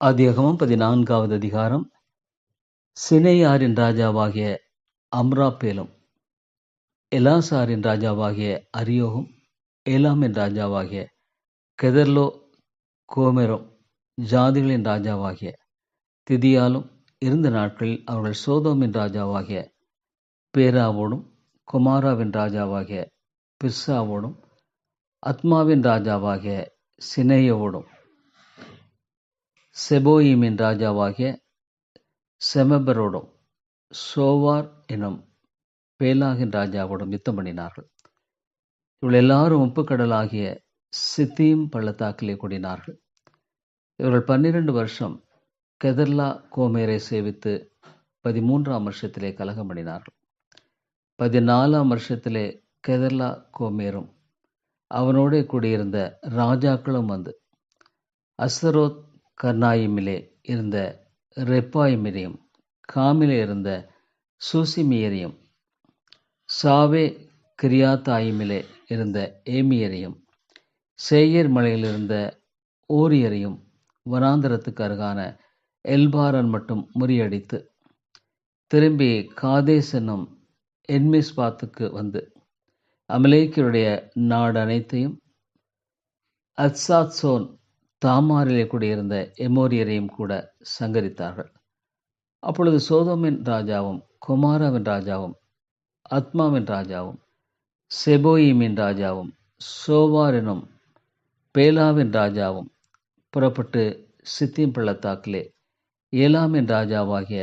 ஆதியாகமம் பதினான்காவது அதிகாரம். சினையாரின் ராஜாவாகிய அம்ராப்பேலும் எலாசாரின் ராஜாவாகிய அரியோகும் ஏலாமின் ராஜாவாகிய கெதர்லோ கோமெரும் ஜாதிகளின் ராஜாவாகிய திதியாலும் இருந்த நாட்களில் அவர்கள் சோதோமின் ராஜாவாகிய பேராவோடும் குமாராவின் ராஜாவாகிய பிர்சாவோடும் அத்மாவின் ராஜாவாகிய சினேயோவோடும் செபோயிமின் ராஜாவாகிய செமபரோடும் சோவார் எனும் பேலாகின் ராஜாவோடும் யுத்தம் பண்ணினார்கள். இவள் எல்லாரும் உப்புக்கடலாகிய சித்தீம் பள்ளத்தாக்கிலே கூடினார்கள். இவர்கள் பன்னிரண்டு வருஷம் கெதர்லா கோமேரை சேவித்து பதிமூன்றாம் வருஷத்திலே கலகம் பண்ணினார்கள். பதினாலாம் வருஷத்திலே கெதர்லா கோமேரும் அவனோடே கூடியிருந்த ராஜாக்களும் வந்து அசரோத் கர்னாயிமிலே இருந்த ரெப்பாயிமிரையும் காமிலே இருந்த சூசிமியரையும் சாவே கிரியாத்தாயிமிலே இருந்த ஏமியரையும் சேயர் மலையில் இருந்த ஓரியரையும் வனாந்தரத்துக்கு அருகான எல்பாரன் மட்டும் முறியடித்து திரும்பி காதேஸ் என்னும் என்மிஸ்பாத்துக்கு வந்து அமலேக்கியருடைய நாடு அனைத்தையும் அத்சாத்சோன் தாமாரிலே கூடியிருந்த எமோரியரையும் கூட சங்கரித்தார்கள். அப்பொழுது சோதோமின் ராஜாவும் குமாராவின் ராஜாவும் அத்மாவின் ராஜாவும் செபோயிமின் ராஜாவும் சோவாரினும் பேலாவின் ராஜாவும் புறப்பட்டு சித்தியம் பள்ளத்தாக்கிலே ஏலாமின் ராஜாவாகிய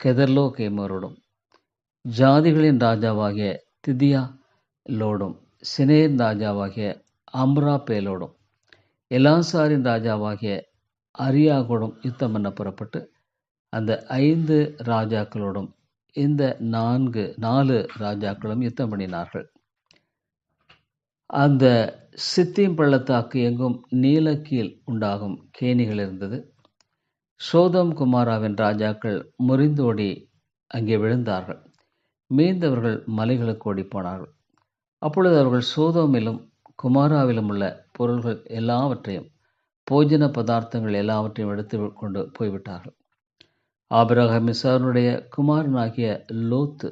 கெதர்லோ கேமரோடும் ஜாதிகளின் ராஜாவாகிய திதியா லோடும் சினேர் ராஜாவாகிய அம்ரா பேலோடும் எலாசாரின் ராஜாவாகிய அரியாகோடும் யுத்தம் பண்ண புறப்பட்டு அந்த ஐந்து ராஜாக்களோடும் இந்த நான்கு நாலு ராஜாக்களும் யுத்தம் பண்ணினார்கள். அந்த சித்திம் பள்ளத்தாக்கு எங்கும் நீலக்கீழ் உண்டாகும் கேணிகள் இருந்தது. சோதம் குமாராவின் ராஜாக்கள் முறிந்தோடி அங்கே விழுந்தார்கள். மீந்தவர்கள் மலைகளுக்கு ஓடி போனார்கள். அப்பொழுது அவர்கள் சோதோமிலும் குமாராவிலும் உள்ள பொருள்கள் எல்லாவற்றையும் போஜன பதார்த்தங்கள் எல்லாவற்றையும் எடுத்து கொண்டு போய்விட்டார்கள். ஆபிரகாம் இசாருடைய குமாரனாகிய லோத்து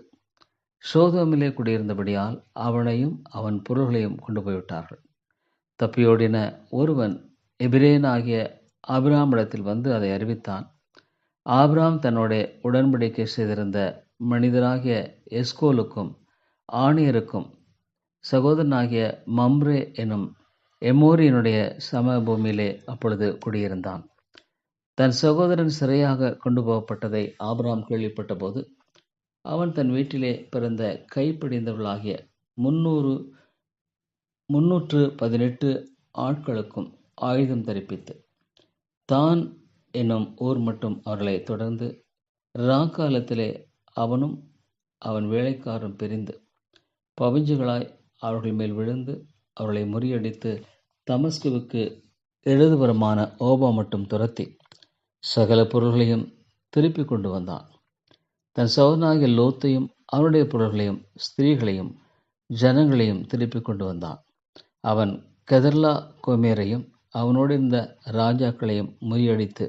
சோதமிலே குடியிருந்தபடியால் அவனையும் அவன் பொருள்களையும் கொண்டு போய்விட்டார்கள். தப்பியோடின ஒருவன் எபிரேனாகிய ஆபிராமிடத்தில் வந்து அதை அறிவித்தான். ஆபிராம் தன்னுடைய உடன்படிக்கை செய்திருந்த மனிதராகிய எஸ்கோலுக்கும் ஆணியருக்கும் சகோதரனாகிய மம்ரே எனும் எமோரியனுடைய சமபூமியிலே அப்பொழுது குடியிருந்தான். தன் சகோதரன் சிறையாக கொண்டு போகப்பட்டதை ஆபராம் கேள்விப்பட்ட போது அவன் தன் வீட்டிலே பிறந்த கைப்பிடிந்தவர்களாகிய முன்னூறு முன்னூற்று பதினெட்டு ஆட்களுக்கும் ஆயுதம் தரிப்பித்து தான் என்னும் ஊர் மட்டும் அவர்களை தொடர்ந்து ராக்காலத்திலே அவனும் அவன் வேலைக்காரரும் பிரிந்து பவிஞ்சுகளாய் அவர்கள் மேல் விழுந்து அவர்களை முறியடித்து தமஸ்குவுக்கு எழுதுபுறமான ஓபா மட்டும் துரத்தி சகல பொருள்களையும் திருப்பி கொண்டு வந்தான். தன் சோதனாகிய லோத்தையும் அவனுடைய பொருள்களையும் ஸ்திரீகளையும் ஜனங்களையும் திருப்பி கொண்டு வந்தான். அவன் கதர்லா கோமேரையும் அவனோடு இருந்த ராஜாக்களையும் முறியடித்து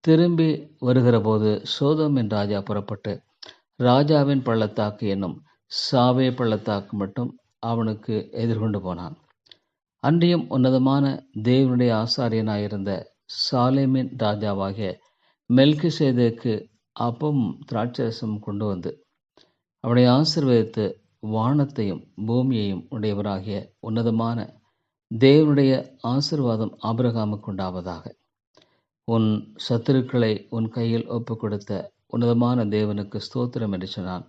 திரும்பி வருகிறபோது சோதம் என் ராஜா புறப்பட்டு ராஜாவின் பள்ளத்தாக்கு என்னும் சாவே பள்ளத்தாக்கு மட்டும் அவனுக்கு எதிர்கொண்டு போனான். அன்றியும் உன்னதமான தேவனுடைய ஆசாரியனாயிருந்த சாலேமின் ராஜாவாகிய மெல்கு சேதேக்கு அப்பமும் திராட்சரசம் கொண்டு வந்து அவனை ஆசிர்வதித்து வானத்தையும் பூமியையும் உடையவராகிய உன்னதமான தேவனுடைய ஆசிர்வாதம் ஆபிரகாமுக்கு உண்டாவதாக. உன் சத்துருக்களை உன் கையில் ஒப்பு கொடுத்த உன்னதமான தேவனுக்கு ஸ்தோத்திரம் என்று சொன்னான்.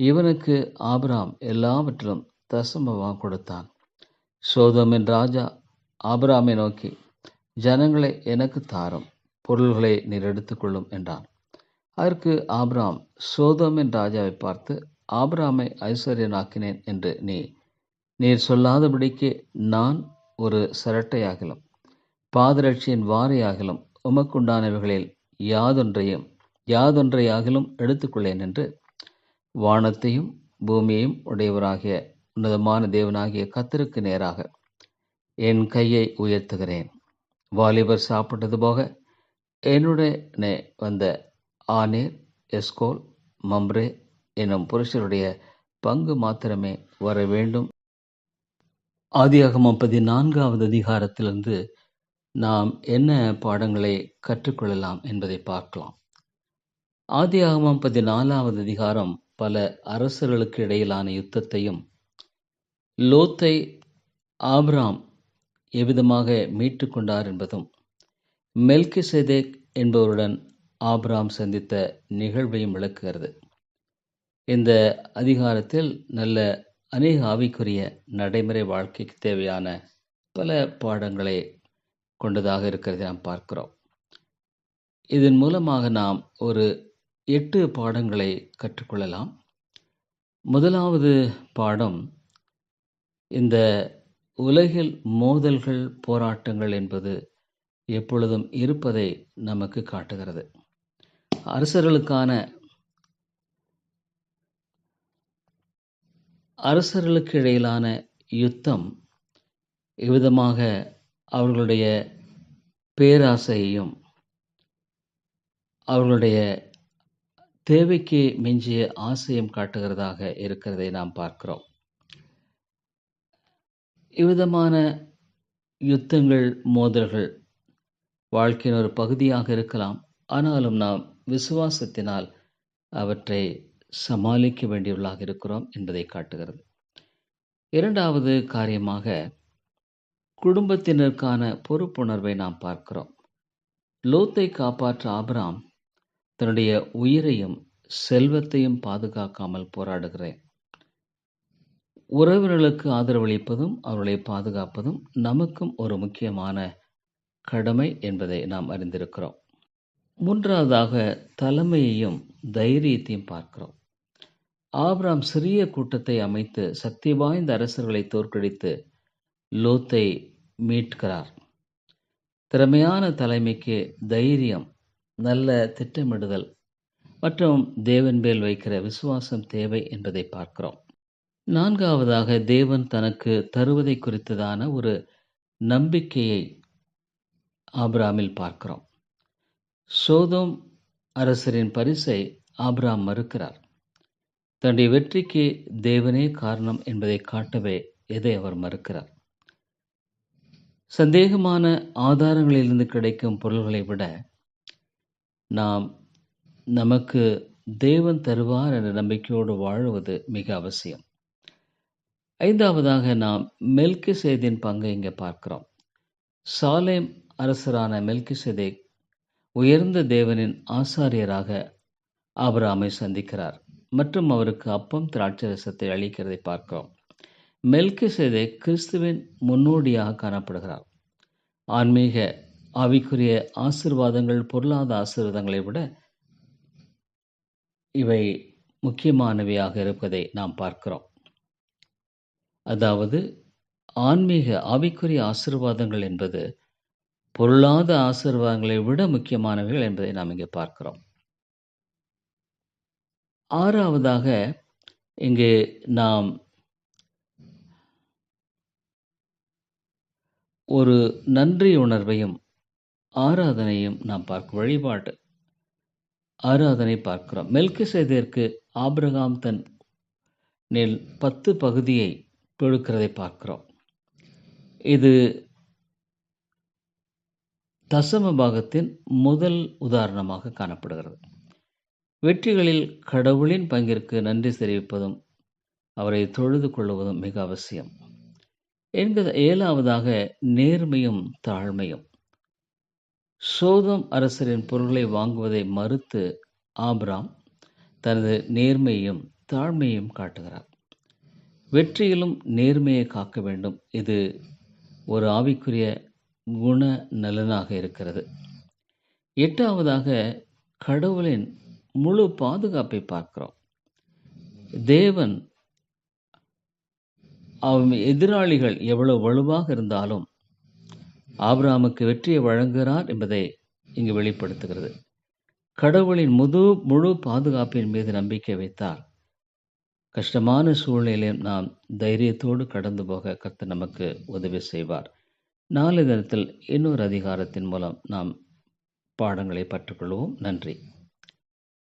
இவனுக்கு ஆபிராம் எல்லாவற்றிலும் தசமமாக கொடுத்தான். சோதமின் ராஜா ஆபராமை நோக்கி ஜனங்களை எனக்கு தாரும். பொருள்களை நீர் எடுத்துக்கொள்ளும் என்றான். அதற்கு ஆபிராம் சோதமின் ராஜாவை பார்த்து ஆபிராமை ஐஸ்வர்யனாக்கினேன் என்று நீ நீர் சொல்லாதபடிக்கு நான் ஒரு சரட்டையாகலும் பாதரட்சியின் வாரையாகலும் உமக்குண்டானவைகளில் யாதொன்றையும் யாதொன்றையாகிலும் எடுத்துக்கொள்ளேன் என்று வானத்தையும் பூமியையும் உடையவராகிய உன்னதமான தேவனாகிய கத்தருக்கு நேராக. என் கையை உயர்த்துகிறேன். வாலிபர் சாப்பிட்டது போக என்னுடனே வந்த ஆனேர் எஸ்கோல் மம்ரே என்னும் புருஷருடைய பங்கு மாத்திரமே வர வேண்டும். ஆதியாகமம் பதினான்காவது அதிகாரத்திலிருந்து நாம் என்ன பாடங்களை கற்றுக்கொள்ளலாம் என்பதை பார்க்கலாம். ஆதியாகமம் பதினாலாவது அதிகாரம் பல அரசர்களுக்கு இடையிலான யுத்தத்தையும் லோத்தை ஆப்ராம் எவ்விதமாக மீட்டு கொண்டார் என்பதும் மெல்கிசெதேக் என்பவருடன் ஆப்ராம் சந்தித்த நிகழ்வையும் விளக்குகிறது. இந்த அதிகாரத்தில் நல்ல அநேக ஆவிக்குரிய நடைமுறை வாழ்க்கைக்கு தேவையான பல பாடங்களை கொண்டதாக இருக்கிறதை நாம் பார்க்கிறோம். இதன் மூலமாக நாம் ஒரு எட்டு பாடங்களை கற்றுக்கொள்ளலாம். முதலாவது பாடம் இந்த உலகில் மோதல்கள் போராட்டங்கள் என்பது எப்பொழுதும் இருப்பதை நமக்கு காட்டுகிறது. அரசர்களுக்கான அரசர்களுக்கு இடையிலான யுத்தம் இவ்விதமாக அவர்களுடைய பேராசையையும் அவர்களுடைய தேவைக்கு மிஞ்சிய ஆசையும் காட்டுகிறதாக இருக்கிறதை நாம் பார்க்கிறோம். இவ்விதமான யுத்தங்கள் மோதல்கள் வாழ்க்கையின் ஒரு பகுதியாக இருக்கலாம். ஆனாலும் நாம் விசுவாசத்தினால் அவற்றை சமாளிக்க வேண்டியவர்களாக இருக்கிறோம் என்பதை காட்டுகிறது. இரண்டாவது காரியமாக குடும்பத்தினருக்கான பொறுப்புணர்வை நாம் பார்க்கிறோம். லோத்தை காப்பாற்ற ஆபராம் தன்னுடைய உயிரையும் செல்வத்தையும் பாதுகாக்காமல் போராடுகிறேன். உறவினர்களுக்கு ஆதரவளிப்பதும் அவர்களை பாதுகாப்பதும் நமக்கும் ஒரு முக்கியமான கடமை என்பதை நாம் அறிந்திருக்கிறோம். மூன்றாவதாக தலைமையையும் தைரியத்தையும் பார்க்கிறோம். ஆப்ராம் சிறிய கூட்டத்தை அமைத்து சக்தி வாய்ந்த அரசர்களை தோற்கடித்து லோத்தை மீட்கிறார். திறமையான தலைமைக்கு தைரியம் நல்ல திட்டமிடுதல் மற்றும் தேவன் மேல் வைக்கிற விசுவாசம் தேவை என்பதை பார்க்கிறோம். நான்காவதாக தேவன் தனக்கு தருவதை குறித்ததான ஒரு நம்பிக்கையை ஆபிராமில் பார்க்கிறோம். சோதோம் அரசரின் பரிசை ஆபிராம் மறுக்கிறார். தன்னுடைய வெற்றிக்கு தேவனே காரணம் என்பதை காட்டவே எதை அவர் மறுக்கிறார். சந்தேகமான ஆதாரங்களிலிருந்து கிடைக்கும் பொருள்களை விட நாம் நமக்கு தேவன் தருவார் என்ற நம்பிக்கையோடு வாழுவது மிக அவசியம். ஐந்தாவதாக நாம் மெல்கி சேதின் பங்கை இங்கே பார்க்கிறோம். சாலேம் அரசரான மெல்கி சேதேக் உயர்ந்த தேவனின் ஆசாரியராக ஆபராமை சந்திக்கிறார் மற்றும் அவருக்கு அப்பம் திராட்சரசத்தை அளிக்கிறதை பார்க்கிறோம். மெல்கி சேதே கிறிஸ்துவின் முன்னோடியாக காணப்படுகிறார். ஆன்மீக ஆவிக்குரிய ஆசிர்வாதங்கள் பொருளாதார ஆசீர்வாதங்களை விட இவை முக்கியமானவையாக இருப்பதை நாம் பார்க்கிறோம். அதாவது ஆன்மீக ஆவிக்குரிய ஆசிர்வாதங்கள் என்பது பொருளாத ஆசிர்வாதங்களை விட முக்கியமானவைகள் என்பதை நாம் இங்கே பார்க்கிறோம். ஆறாவதாக இங்கு நாம் ஒரு நன்றி உணர்வையும் ஆராதனையும் நாம் பார்க்க வழிபாடு ஆராதனை பார்க்கிறோம். மெல்கு செய்ததற்கு ஆபிரகாம் தன் நெல் பத்து பகுதியை கொடுக்கிறதை பார்க்கிறோம். இது தசம பாகத்தின் முதல் உதாரணமாக காணப்படுகிறது. வெற்றிகளில் கடவுளின் பங்கிற்கு நன்றி தெரிவிப்பதும் அவரை தொழுது கொள்வதும் மிக அவசியம். என்கிற ஏழாவதாக நேர்மையும் தாழ்மையும். சோதம் அரசரின் பொருள்களை வாங்குவதை மறுத்து ஆப்ராம் தனது நேர்மையையும் தாழ்மையையும் காட்டுகிறார். வெற்றியிலும் நேர்மையை காக்க வேண்டும். இது ஒரு ஆவிக்குரிய குண நலனாக இருக்கிறது. எட்டாவதாக கடவுளின் முழு பாதுகாப்பை பார்க்கிறோம். தேவன் அவன் எதிராளிகள் எவ்வளவு வலுவாக இருந்தாலும் ஆபிராமுக்கு வெற்றியை வழங்குகிறார் என்பதை இங்கு வெளிப்படுத்துகிறது. கடவுளின் முது முழு பாதுகாப்பின் மீது நம்பிக்கை வைத்தால் கஷ்டமான சூழ்நிலையும் நாம் தைரியத்தோடு கடந்து போக கத்து நமக்கு உதவி செய்வார். நாலு தினத்தில் இன்னொரு அதிகாரத்தின் மூலம் நாம் பாடங்களை பற்றுக்கொள்வோம். நன்றி.